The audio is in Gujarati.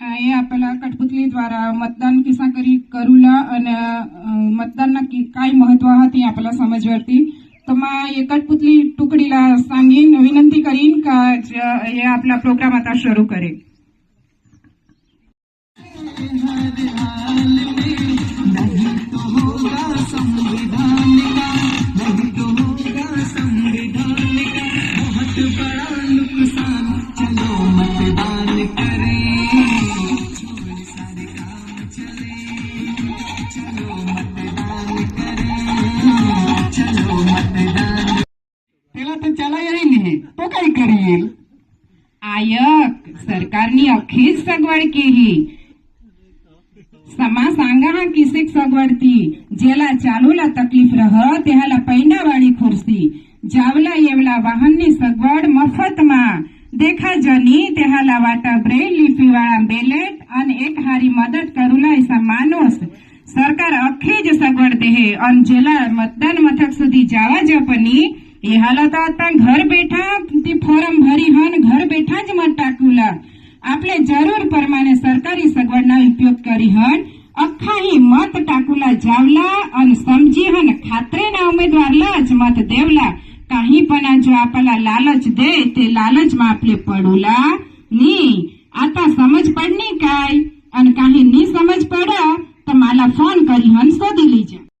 એ આપેલા કઠપુતલી દ્વારા મતદાન કિસ્સા કરી કરુલા અને મતદાનના કાંઈ મહત્વ હતી આપેલા સમજવરતી તો માં એ કઠપુતલી ટુકડીલા સાંગીન વિનંતી કરીન એ આપલા પ્રોગ્રામ હતા શરૂ કરે. સંવિધાન बहुत बड़ा नुकसान ચલાય નહીં. તો કઈ કરીએ? આયક, સરકારની અખી જ સગવડ કેહી. સમા સાંગા કિસેક સગવડતી. જેલા ચાલુલા તકલીફ રહ, તેહાલા પૈનાવાળી ખુરશી. જાવલા એવલા વાહનની સગવડ મફતમાં. દેખા જની, તેહાલા વાટા બ્રેલ લીપીવાળા બેલેટ અને એક હારી મદદ કરુલા એસા માનોસ. સરકાર અખી જ સગવડ દેહે. અને જેલા મતદાન મથક સુધી જવા જપની. એ હાલત હતા ઘર બેઠા, તે ફોરમ ભરી હન ઘર બેઠા જ મટાકુલા આપણે જરૂર પ્રમાણે સરકારી સગવડના ઉપયોગ કરી હન અખાહી મત ટાકુલા જાવલા અને સમજી હન ખાતરેના ઉમેદવાર લજ મત દેવલા કાહી પના જો આપલા લાલચ દે, તે લાલચમાં આપણે પડુલા ની